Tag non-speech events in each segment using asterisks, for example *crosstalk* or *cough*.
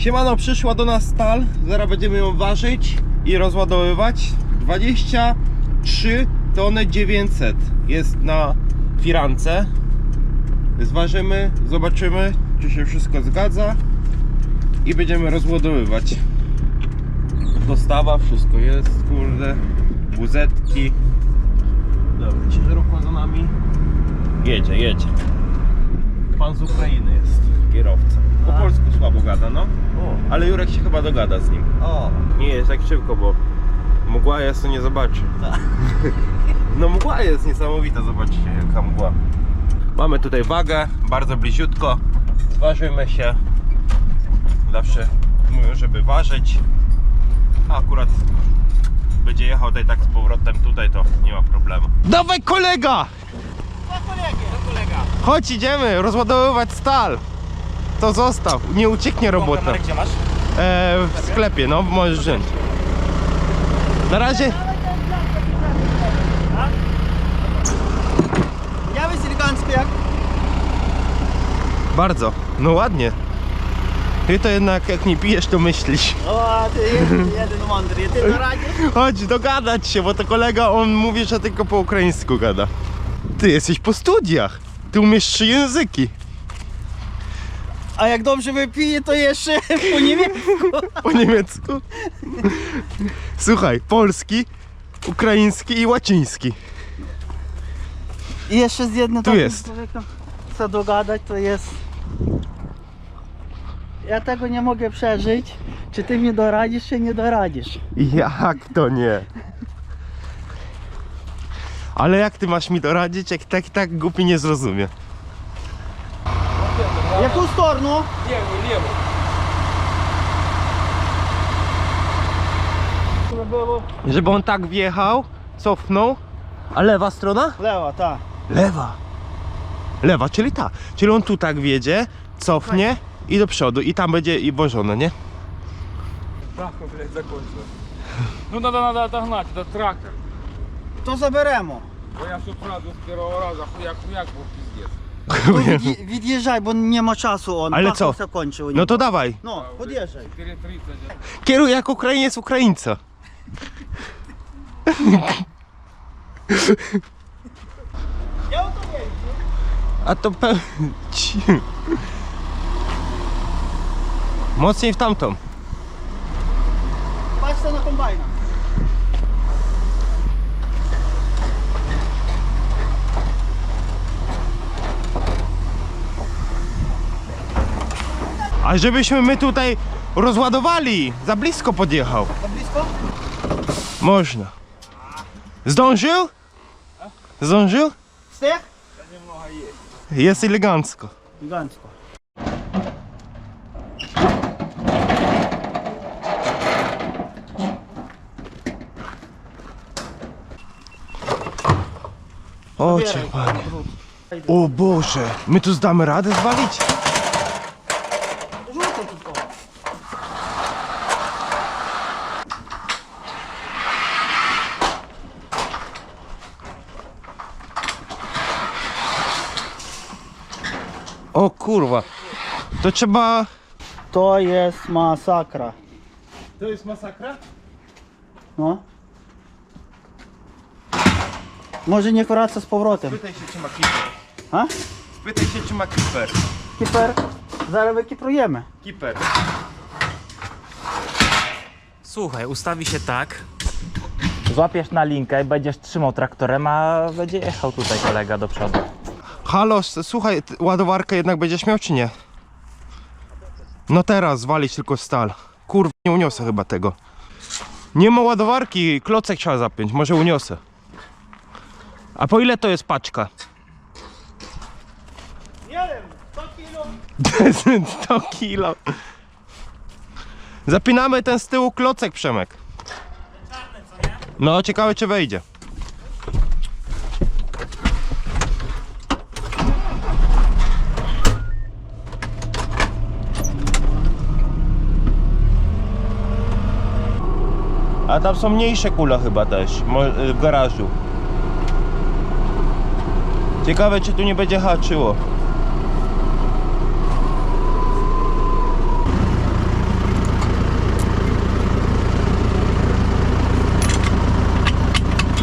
Siemano, przyszła do nas stal. Zaraz będziemy ją ważyć i rozładowywać. 23 tony 900 jest na firance. Zważymy, zobaczymy, czy się wszystko zgadza i będziemy rozładowywać. Dostawa, wszystko jest, kurde. Buzetki. Dobra, ciężarówka za nami. Jedzie, jedzie. Pan z Ukrainy jest kierowca. Po A. polsku słabo gada, no. O, Ale Jurek się chyba dogada z nim. o, Nie jest tak szybko, bo mgła jest, to nie zobaczy. Tak. *laughs* No mgła jest niesamowita, zobaczcie jaka mgła. Mamy tutaj wagę, bardzo bliziutko. Zważymy się. Zawsze mówią, żeby ważyć. A akurat będzie jechał tutaj tak z powrotem tutaj, to nie ma problemu. Dawaj kolega! Chodź idziemy, rozładowywać stal. To zostaw, nie ucieknie robota. gdzie masz? E, w sklepie, no możesz wziąć. Na razie. Ja wy elegancko jak? Bardzo. No ładnie. Ty to jednak jak nie pijesz, to myślisz. O, ty jeden, mądry, ty to radzisz? Chodź, dogadać się, bo to kolega, on mówi, że tylko po ukraińsku gada. Ty jesteś po studiach. Ty umiesz trzy języki. A jak dobrze wypije, to jeszcze po niemiecku. *laughs* Po niemiecku. Słuchaj, polski, ukraiński i łaciński. I jeszcze z jednym Tu takim jest. człowiekiem co dogadać, to jest... Ja tego nie mogę przeżyć. Czy ty mi doradzisz, czy nie doradzisz? Jak to nie? Ale jak ty masz mi doradzić, jak tak tak głupi nie zrozumie? Яку сторону? Żeby on tak wjechał, cofnął, a lewa strona? Лева, так. Lewa. Lewa, czyli ta. Czyli on tu tak wjedzie, cofnie i do przodu i там będzie i wożone, nie? Нахуй, блядь, закончилось. Ну надо, надо отогнать этот трактор. То заберемо. Бо я тут сразу з першого разу хуяк хуяк був піздець. То від'ї- від'їжджай, бо нема часу. Он Але пахло co? все кончило. No to dawaj. Ну, під'їжджай. 4.30. Kieruj jak Ukrainiec Ukraińca. Я ото їду. A to pe... Ci. Mocniej w tamtą. Бачите на комбайна. A żebyśmy my tutaj rozładowali. Za blisko podjechał. Za blisko? Można. Zdążył? Zdążył? Wstech? Jest elegancko. Elegancko. Ocie panie. O Boże, my tu zdamy radę zwalić? To trzeba... To jest masakra. To jest masakra? No. Może niech wraca z powrotem. Spytaj się, czy ma kiper. A? Się, czy ma kiper. Kiper? Zaraz wykiprujemy. Kiper. Słuchaj, ustawi się tak. Złapiesz na linkę i będziesz trzymał traktorem, a będzie jechał tutaj kolega do przodu. Halo, słuchaj, ładowarkę jednak będziesz miał czy nie? No teraz zwalić tylko stal. Kurwa, nie uniosę chyba tego. Nie ma ładowarki, klocek trzeba zapiąć, może uniosę. A po ile to jest paczka? Nie wiem, 100 kilo. *laughs* 100 kilo. Zapinamy ten z tyłu klocek, Przemek. No, ciekawe czy wejdzie. A tam są mniejsze kule chyba też, y, w garażu. Ciekawe, czy tu nie będzie haczyło.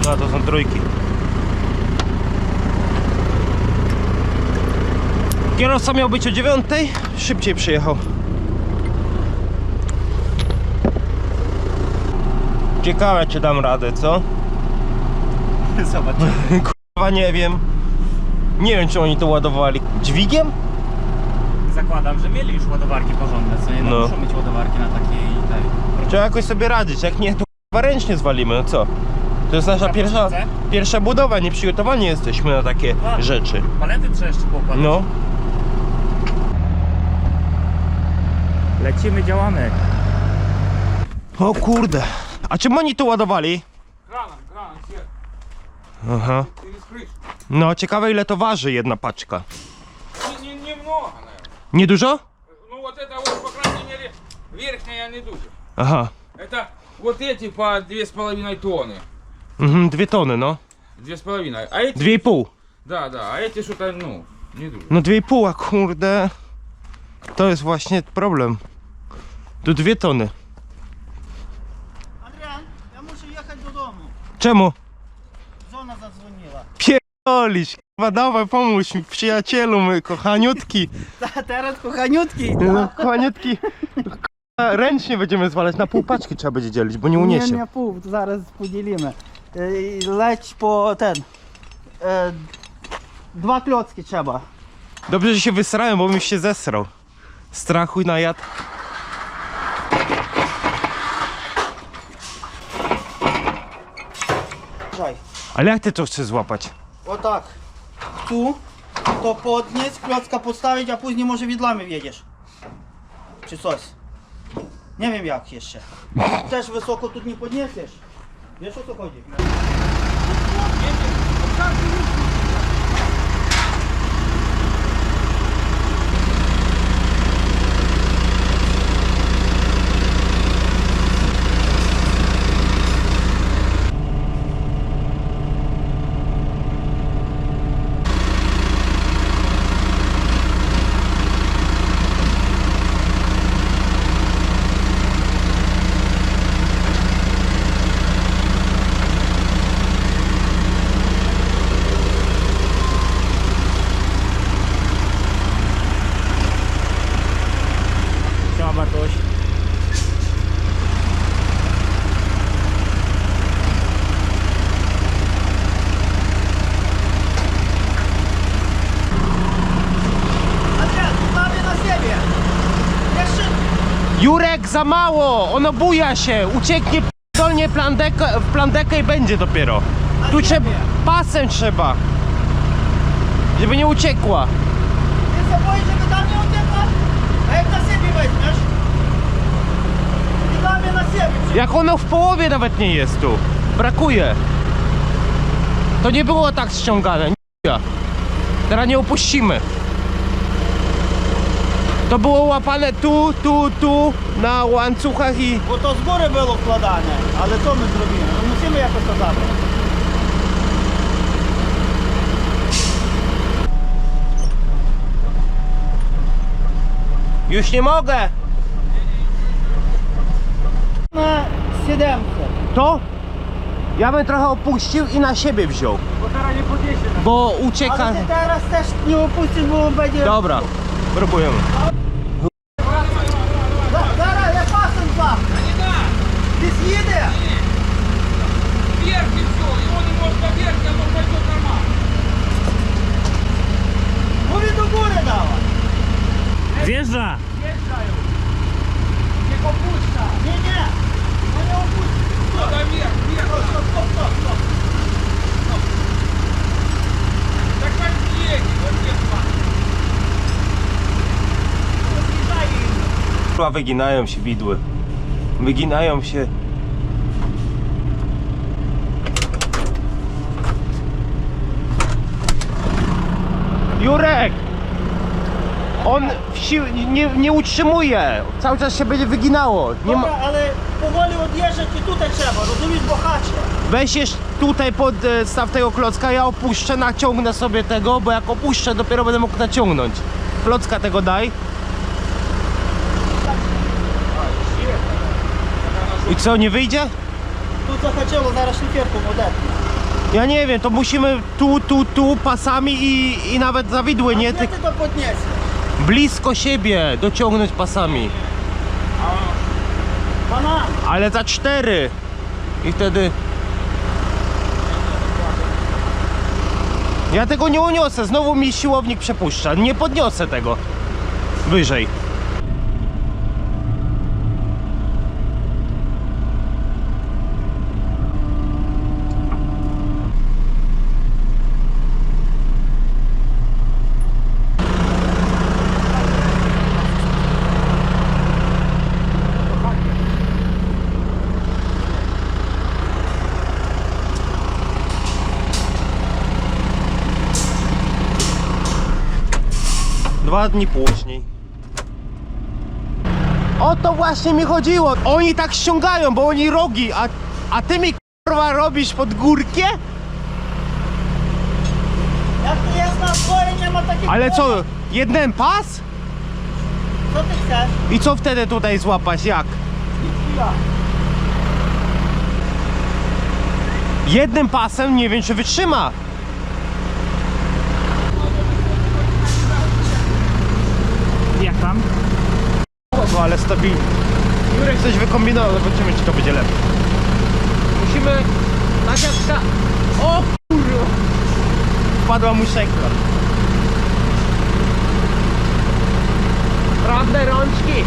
No, to są trójki. Kierowca miał być o dziewiątej, szybciej przyjechał. Ciekawe czy dam radę, co? *laughs* Zobaczymy. *laughs* Chyba nie wiem. Nie wiem czy oni to ładowali. Dźwigiem? Zakładam, że mieli już ładowarki porządne, co nie? No, No. muszą mieć ładowarki na takiej tej. Trzeba jakoś sobie radzić, jak nie to chyba ręcznie zwalimy, no co? To jest nasza Na pierwsza, pierwsza budowa, nieprzygotowani jesteśmy na takie Ładnie. rzeczy. Palety trzeba jeszcze poukładać. No. Lecimy, działamy. O kurde. A czym oni to ładowali? Краном, краном, все. Aha. Через крышу. No, ciekawe ile to waży jedna paczka. Не, не, немного, наверное. Niedużo? Ну вот это вот, по крайней мере, верхняя не дуже. Aha. Это вот эти по две с половиной тонны. Mhm, dwie tony, no. Две с половиной. А эти, Dwie i pół. да, да, а эти что-то, ну, не дуже. No dwie i pół, a kurde. To jest właśnie problem. Tu dwie tony. Czemu? Żona zadzwoniła. Pierdolisz, kurwa, dawaj, pomóż mi, przyjacielu mój, kochaniutki. *laughs* Ta, teraz kochaniutki. No, tak? kochaniutki. Ręcznie będziemy zwalać, na pół paczki trzeba będzie dzielić, bo nie uniesie. Nie, nie pół, zaraz podzielimy. E, leć po ten. e, Dwa klocki trzeba. Dobrze, że się wysrałem, bo mi się zesrał. Strachuj na jad. Ale jak ty to chcesz złapać? O tak. Tu to podnieść, klocka postawić, a później może widlami wjedziesz. Czy coś. Nie wiem jak jeszcze. Też wysoko tu nie podniesiesz. Wiesz o co chodzi? Za mało! Ono buja się! Ucieknie dolnie plandekę, w plandekę i będzie dopiero. Tu trzeba, pasem trzeba. Żeby nie uciekła. Ty się boisz, żeby tam nie uciekła? A jak na siebie weźmiesz? I na siebie. Jak ono w połowie nawet nie jest tu. Brakuje. To nie było tak ściągane. Nie. Teraz nie opuścimy. To było łapane tu, tu, tu, na łańcuchach i... Bo to z góry było wkładane, ale co my zrobimy? No musimy jakoś to zabrać. Już nie mogę! Na 700. To? Ja bym trochę opuścił i na siebie wziął, Bo teraz nie podniesie. bo ucieka... Ale ty teraz też nie opuścisz, bo będzie... Dobra, próbujemy. Chyba wyginają się widły. Wyginają się. Jurek! On sił, nie, nie utrzymuje. Cały czas się będzie wyginało. Nie ma... Dobra, ale powoli odjeżdżać i tutaj trzeba, rozumiesz, bo hacie. Weź jeszcze tutaj pod e, staw tego klocka, ja opuszczę, naciągnę sobie tego, bo jak opuszczę, dopiero będę mógł naciągnąć. Klocka tego daj. I co, nie wyjdzie? Tu co chodziło, zaraz szlifierką odetnę. Ja nie wiem, to musimy tu, tu, tu pasami i, i nawet zawidły, nie? Ty... to podniesiesz? Blisko siebie dociągnąć pasami. Pana! Ale za cztery. I wtedy... Ja tego nie uniosę, znowu mi siłownik przepuszcza. Nie podniosę tego wyżej. Dwa dni później. O to właśnie mi chodziło. Oni tak ściągają, bo oni rogi, a, a ty mi kurwa robisz pod górkę? Jak tu jest na dworze, nie ma takiego... Ale co, jeden pas? Co ty chcesz? I co wtedy tutaj złapać? Jak? Ja. Jednym pasem nie wiem czy wytrzyma. Jak tam? Ale stabilnie. Jurek coś wykombinował, zobaczymy czy to będzie lepiej. Musimy... Tak jak ta... O kurwa! Wpadła mu szekla. Prawne rączki!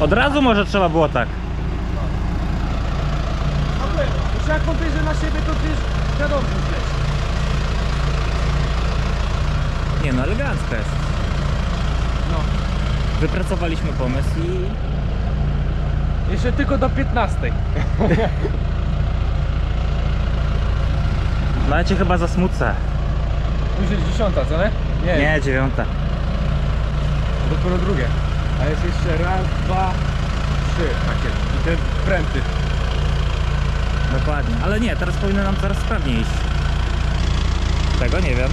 Od razu może trzeba było tak. Już jak pobierze na siebie, to ty wiadomo, wiesz. Nie no, elegancko jest. Wypracowaliśmy pomysł i... Jeszcze tylko do 15. No ja cię chyba zasmucę. Już jest 10, co nie? Nie, Nie, dziewiąta. dopiero drugie. A jest jeszcze raz, dwa, trzy takie. I te pręty. Dokładnie. Ale nie, teraz powinno nam coraz sprawniej iść. Tego nie wiem.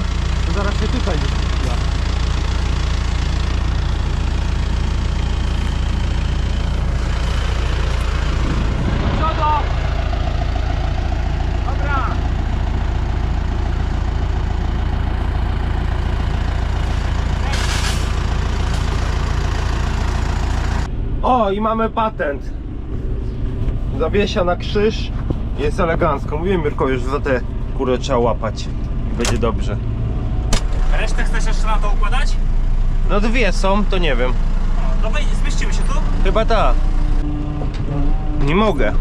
To zaraz się tutaj. Przodo! Dobra! O i mamy patent. Zawiesia na krzyż. Jest elegancko. Mówiłem Mirko już za te kurę trzeba łapać. I będzie dobrze. Resztę chcesz jeszcze na to układać? No dwie są, to nie wiem. No wejdź, zmieścimy się tu. Chyba ta. Nie mogę.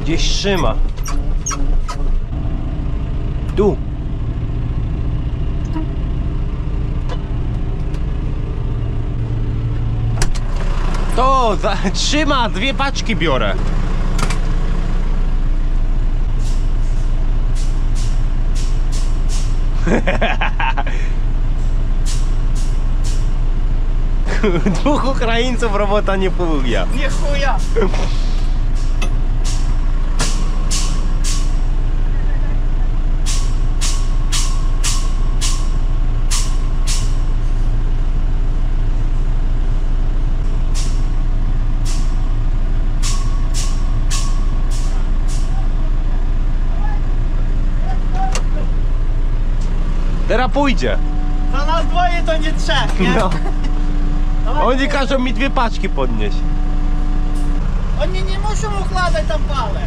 Gdzieś trzyma. Tu. To, za, *laughs* trzyma, dwie paczki biorę. *laughs* Dwóch Ukraińców robota nie południa. Nie chuja. *laughs* pójdzie. Za nas dwoje to nie trzech, nie? No. *laughs* Oni każą mi dwie paczki podnieść. Oni nie muszą układać tam palę.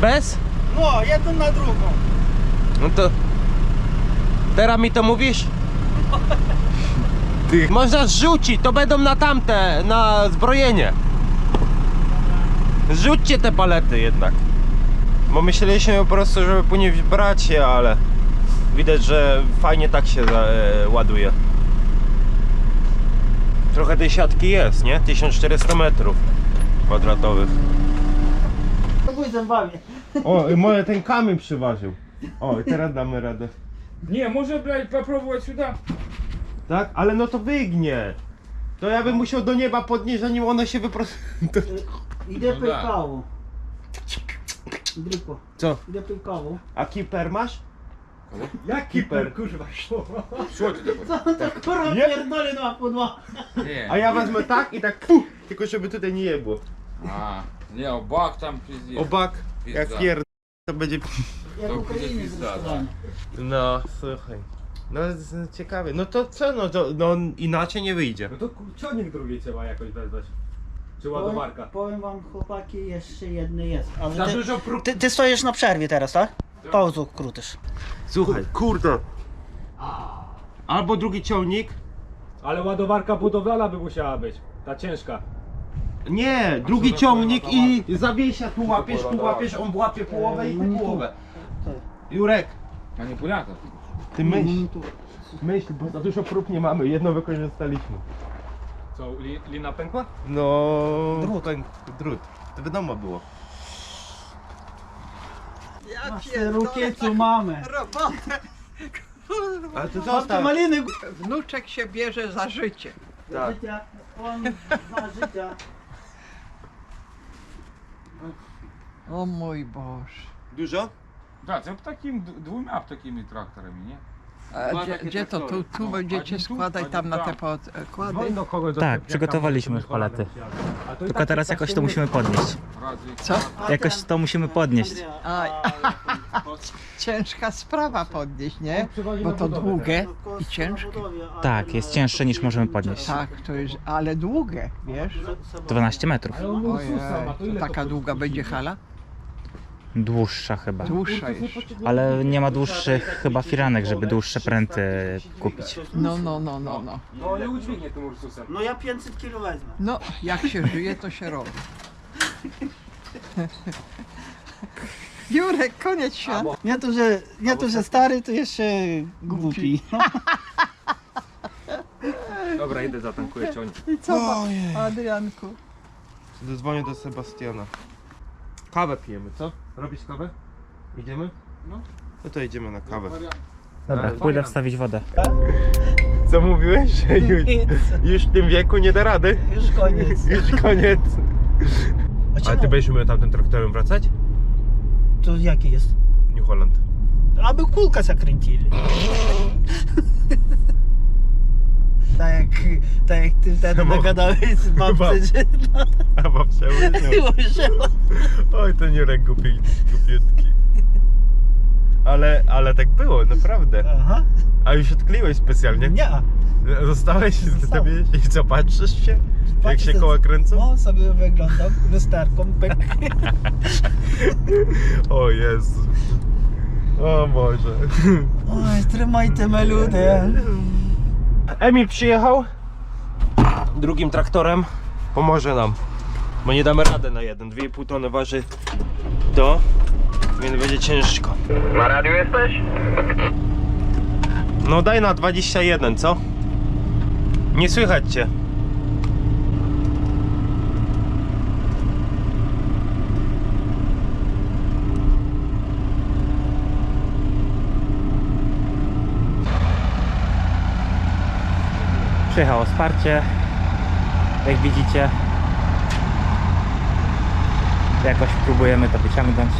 Bez? No, jedną na drugą. No to... Teraz mi to mówisz? *laughs* Ty. Można zrzucić, to będą na tamte, na zbrojenie. Zrzućcie te palety jednak. Bo myśleliśmy po prostu, żeby później brać je, ale widać, że fajnie tak się za, e, ładuje. Trochę tej siatki jest, nie? 1400 metrów kwadratowych. Próbuj zębami. O, i moje ten kamień przyważył. O, i teraz damy radę. Nie, może blядь, попробовать сюда. Tak? Ale no to wygnie. To ja bym musiał do nieba podnieść, zanim ono się wyprost... To... Idę No pij tak. kawę. Dryko, Co? idę pij kawę. A kiper masz? Jak kiper? kurwa, Що ти таке? Co on to kurwa Nie. pierdoli dwa po dwa? Ні. A ja wezmę tak i tak puh, tylko żeby tutaj nie było. A, nie, obak tam pizdzie. Obak, jak Pizda. pierd... to będzie... Jak To Ukrainy będzie pizda, zdecydowanie. No, słuchaj. No z- ciekawie. No to co, no to no, inaczej nie wyjdzie. No to ku- ciągnik drugi trzeba jakoś wezwać. Czy Powiem, ładowarka. powiem wam chłopaki, jeszcze jedny jest. Ale Za ty, dużo prób. ty, ty stoisz na przerwie teraz, tak? Pauzu krótysz. Słuchaj, kurde. Albo drugi ciągnik. Ale ładowarka budowlana by musiała być. Ta ciężka. Nie, drugi ciągnik i zawiesia, tu łapiesz, tu łapiesz, on łapie połowę i ty połowę. Jurek, Manipulator. ty myśl, myśl, bo za dużo prób nie mamy, jedno wykorzystaliśmy. Co, li, lina pękła? No, drut. drut. To wiadomo było. Masz te rukie, co mamy. Ale to Babcia zostaw. maliny. Wnuczek się bierze za życie. Tak. Życia, on za życia. O mój Boże. Dużo? Tak, to takim d- dwoma takimi traktorami, nie? A gdzie, gdzie to? Tu, tu No, będziecie składać tam na te podkłady? Do Tak, przygotowaliśmy już palety. Tylko tak teraz jakoś to musimy nie- podnieść. Co? Jakoś to musimy podnieść. *laughs* Ciężka sprawa podnieść, nie? Przywozi Bo to długie i ciężkie. Tak, jest e, cięższe niż możemy podnieść. Tak, to jest, ale długie, wiesz? Sebon. 12 metrów. Ojej, to taka długa będzie hala? Dłuższa chyba. Dłuższa. Ale nie ma dłuższych chyba firanek, żeby dłuższe pręty kupić. No, no, no, no, no. No nie udźwignie tym Ursusem. No ja 500 kilo wezmę. No, jak się żyje, to się robi. Jurek, koniec świata. Nie to, że, nie to, że stary, to jeszcze głupi. *laughs* Dobra, idę zatankuję ciągnik. I co, Adrianku? Zadzwonię do Sebastiana. Kawę pijemy, co? Robisz kawę? Idziemy? No. No to idziemy na kawę. Dobra, pójdę wstawić wodę. Co mówiłeś, że *laughs* już, już w tym wieku nie da rady? Już koniec. *laughs* Już koniec. A ty będziesz umiał tamtym traktorem wracać? To jaki jest? New Holland. Aby kulka zakręcili. *laughs* tak jak, tak jak ty wtedy nagadałeś z *laughs* babcy, że *laughs* A babcia łyżnął. użyła. Oj, ten Jurek głupi, głupiutki. Ale, ale tak było, naprawdę. Aha, A już odkleiłeś specjalnie? nie. Zostałeś z Zostałem. i co, patrzysz się? Jak Patrzę, się koła kręcą? No sobie wyglądam lusterką, pyk. *laughs* O Jezu. O Boże. Oj, trzymajcie me ludy. Emil przyjechał drugim traktorem. Pomoże nam. Bo nie damy rady na jeden. 2,5 tony waży to, więc będzie ciężko. Na radiu jesteś? No daj na 21, co? Nie słychać cię. Przyjechało wsparcie. Jak widzicie. Jakoś próbujemy to wyciągnąć.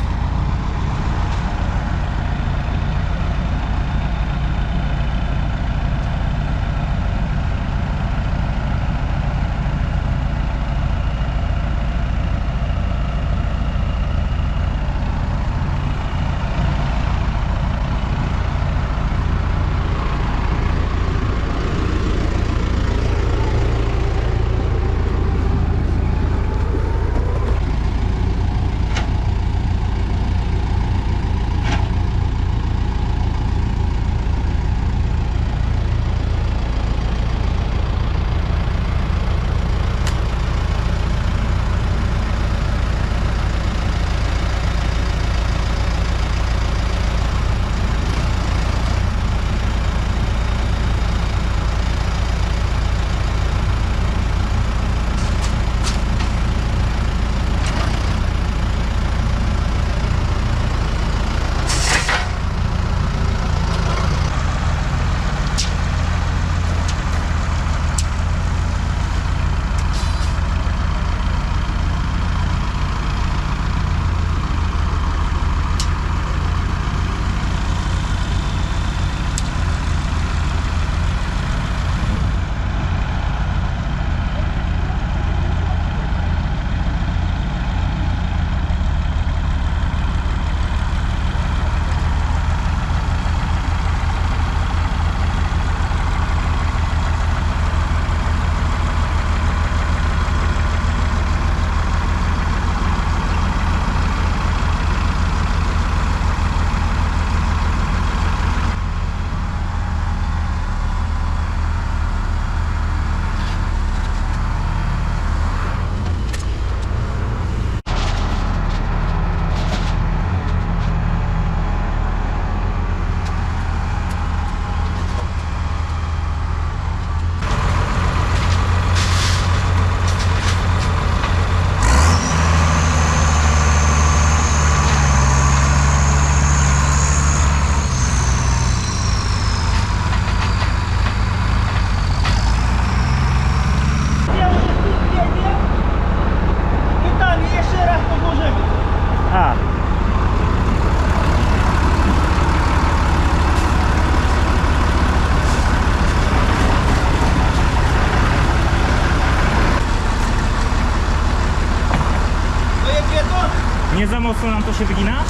Się wygina?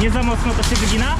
Nie za mocno to się wygina?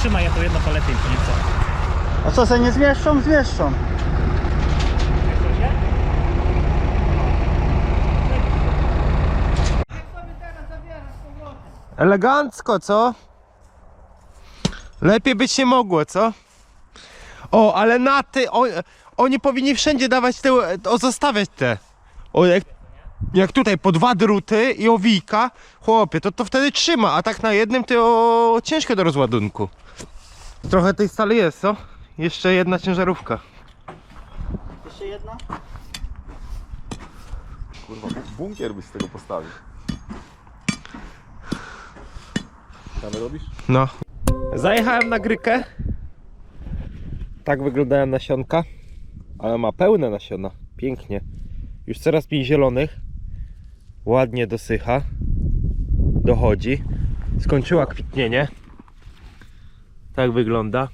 Potrzymaj, ja to jedno polepiej nieco. A co, se nie zmieszczą? Zmieszczą. Elegancko, co? Lepiej być nie mogło, co? O, ale na ty, o, oni powinni wszędzie dawać te, o, zostawiać te. O, jak, jak tutaj po dwa druty i owijka, chłopie, to to wtedy trzyma, a tak na jednym to o, ciężko do rozładunku. Trochę tej stali jest, co? Jeszcze jedna ciężarówka. Jeszcze jedna? Kurwa, bunkier byś z tego postawił. Tam robisz? No. Zajechałem na grykę. Tak wyglądają nasionka. Ale ma pełne nasiona. Pięknie. Już coraz mniej zielonych. Ładnie dosycha. Dochodzi. Skończyła kwitnienie. Tak wygląda.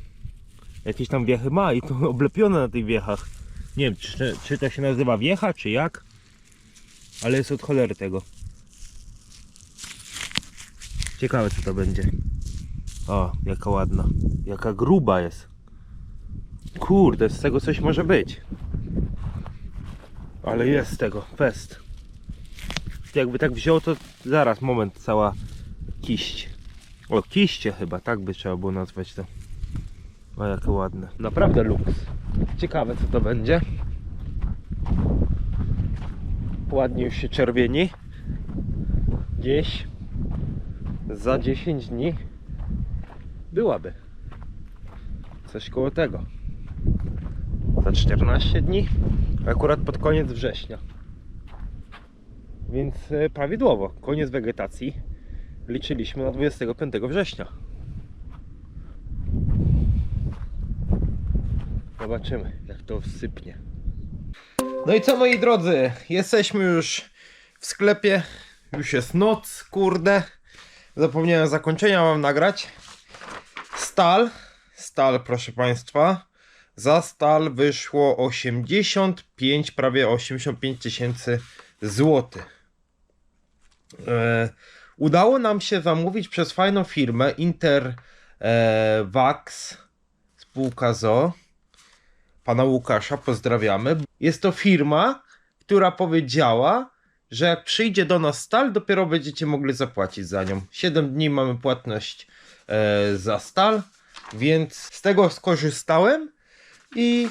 Jakieś tam wiechy ma i to *laughs* oblepione na tych wiechach. Nie wiem, czy, czy to się nazywa wiecha, czy jak. Ale jest od cholery tego. Ciekawe co to będzie. O, jaka ładna. Jaka gruba jest. Kurde, z tego coś może być. Ale jest z tego, fest. Jakby tak wziął, to zaraz, moment, cała kiść. O, kiście chyba, tak by trzeba było nazwać to. O, jakie ładne. Naprawdę luks. Ciekawe, co to będzie. Ładnie już się czerwieni. Gdzieś za 10 dni byłaby. Coś koło tego. Za 14 dni, akurat pod koniec września. Więc e, prawidłowo, koniec wegetacji liczyliśmy na 25 września. Zobaczymy, jak to sypnie. No i co moi drodzy, jesteśmy już w sklepie. Już jest noc, kurde. Zapomniałem zakończenia mam nagrać. Stal, stal proszę Państwa. Za stal wyszło 85, prawie 85 tysięcy złotych. E, udało nam się zamówić przez fajną firmę Intervax spółka ZO. Pana Łukasza pozdrawiamy. Jest to firma, która powiedziała, że jak przyjdzie do nas stal, dopiero będziecie mogli zapłacić za nią. 7 dni mamy płatność e, za stal, więc z tego skorzystałem i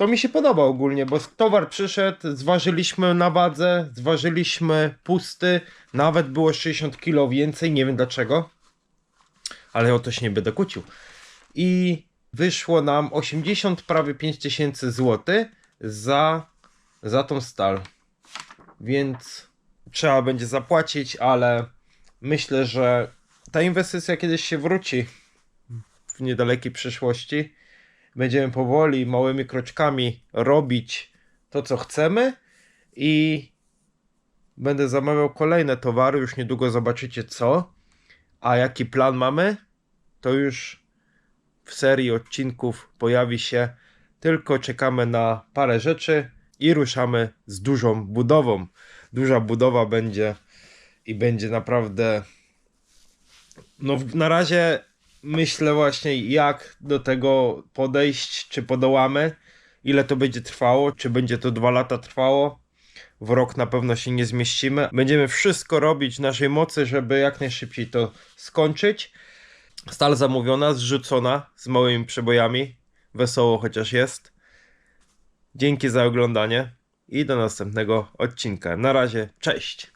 to mi się podoba ogólnie, bo towar przyszedł, zważyliśmy na wadze, zważyliśmy pusty, nawet było 60 kg więcej, nie wiem dlaczego, ale o to się nie będę kłócił. I wyszło nam 80 prawie 5 tysięcy złotych za, za tą stal więc trzeba będzie zapłacić, ale myślę, że ta inwestycja kiedyś się wróci w niedalekiej przyszłości. Będziemy powoli, małymi kroczkami robić to, co chcemy i będę zamawiał kolejne towary. Już niedługo zobaczycie co. A jaki plan mamy, to już w serii odcinków pojawi się. Tylko czekamy na parę rzeczy i ruszamy z dużą budową. Duża budowa będzie i będzie naprawdę. No, na razie myślę właśnie, jak do tego podejść, czy podołamy, ile to będzie trwało, czy będzie to dwa lata trwało. W rok na pewno się nie zmieścimy. Będziemy wszystko robić w naszej mocy, żeby jak najszybciej to skończyć. Stal zamówiona, zrzucona z małymi przebojami. Wesoło chociaż jest. Dzięki za oglądanie i do następnego odcinka. Na razie, cześć!